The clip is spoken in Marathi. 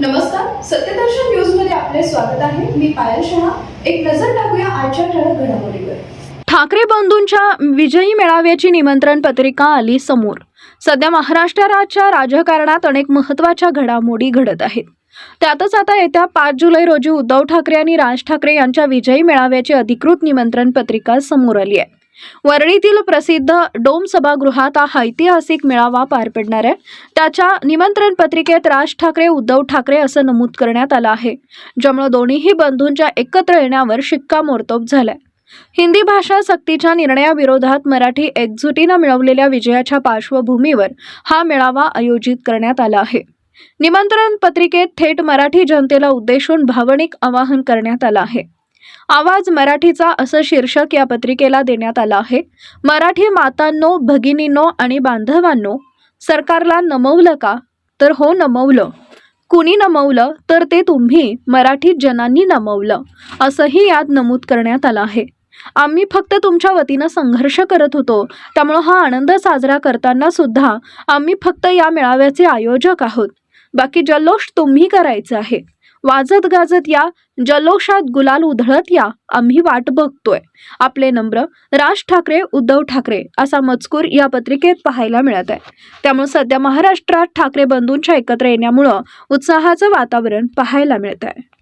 नमस्कार सत्यदर्शन न्यूजमध्ये आपले स्वागत आहे. मी पायल शहा. एक नजर टाकूया आजच्या ठळक घडामोडीवर. ठाकरे बंधूंच्या विजयी मेळाव्याची निमंत्रण पत्रिका आली समोर. सध्या महाराष्ट्राच्या राजकारणात अनेक महत्त्वाच्या घडामोडी घडत आहेत. त्यातच आता येत्या पाच जुलै रोजी उद्धव ठाकरे आणि राज ठाकरे यांच्या विजयी मेळाव्याची अधिकृत निमंत्रण पत्रिका समोर आली आहे. वरळीतील प्रसिद्ध डोम सभागृहात हा ऐतिहासिक मेळावा पार पडणार आहे. त्याच्या निमंत्रण पत्रिकेत राज ठाकरे उद्धव ठाकरे असं नमूद करण्यात आलं आहे. ज्यामुळे दोन्हीही बंधूंच्या एकत्र येण्यावर शिक्कामोर्तब झालाय. हिंदी भाषा सक्तीच्या निर्णयाविरोधात मराठी एकजुटीनं मिळवलेल्या विजयाच्या पार्श्वभूमीवर हा मेळावा आयोजित करण्यात आला आहे. निमंत्रण पत्रिकेत थेट मराठी जनतेला उद्देशून भावनिक आवाहन करण्यात आलं आहे. आवाज मराठीचा असं शीर्षक या पत्रिकेला देण्यात आलं आहे. मराठी मातांनो भगिनींनो आणि बांधवांनो सरकारला नमवलं का? तर हो नमवलं. कुणी नमवलं तर ते तुम्ही मराठी जनांनी नमवलं असंही यात नमूद करण्यात आलं आहे. आम्ही फक्त तुमच्या वतीनं संघर्ष करत होतो त्यामुळं हा आनंद साजरा करताना सुद्धा आम्ही फक्त या मेळाव्याचे आयोजक आहोत. बाकी जल्लोष तुम्ही करायचं आहे. वाजत गाजत या जल्लोषात गुलाल उधळत या आम्ही वाट बघतोय. आपले नम्र राज ठाकरे उद्धव ठाकरे असा मजकूर या पत्रिकेत पाहायला मिळत आहे त्यामुळे सध्या महाराष्ट्रात ठाकरे बंधूंच्या एकत्र येण्यामुळं उत्साहाचं वातावरण पाहायला मिळत आहे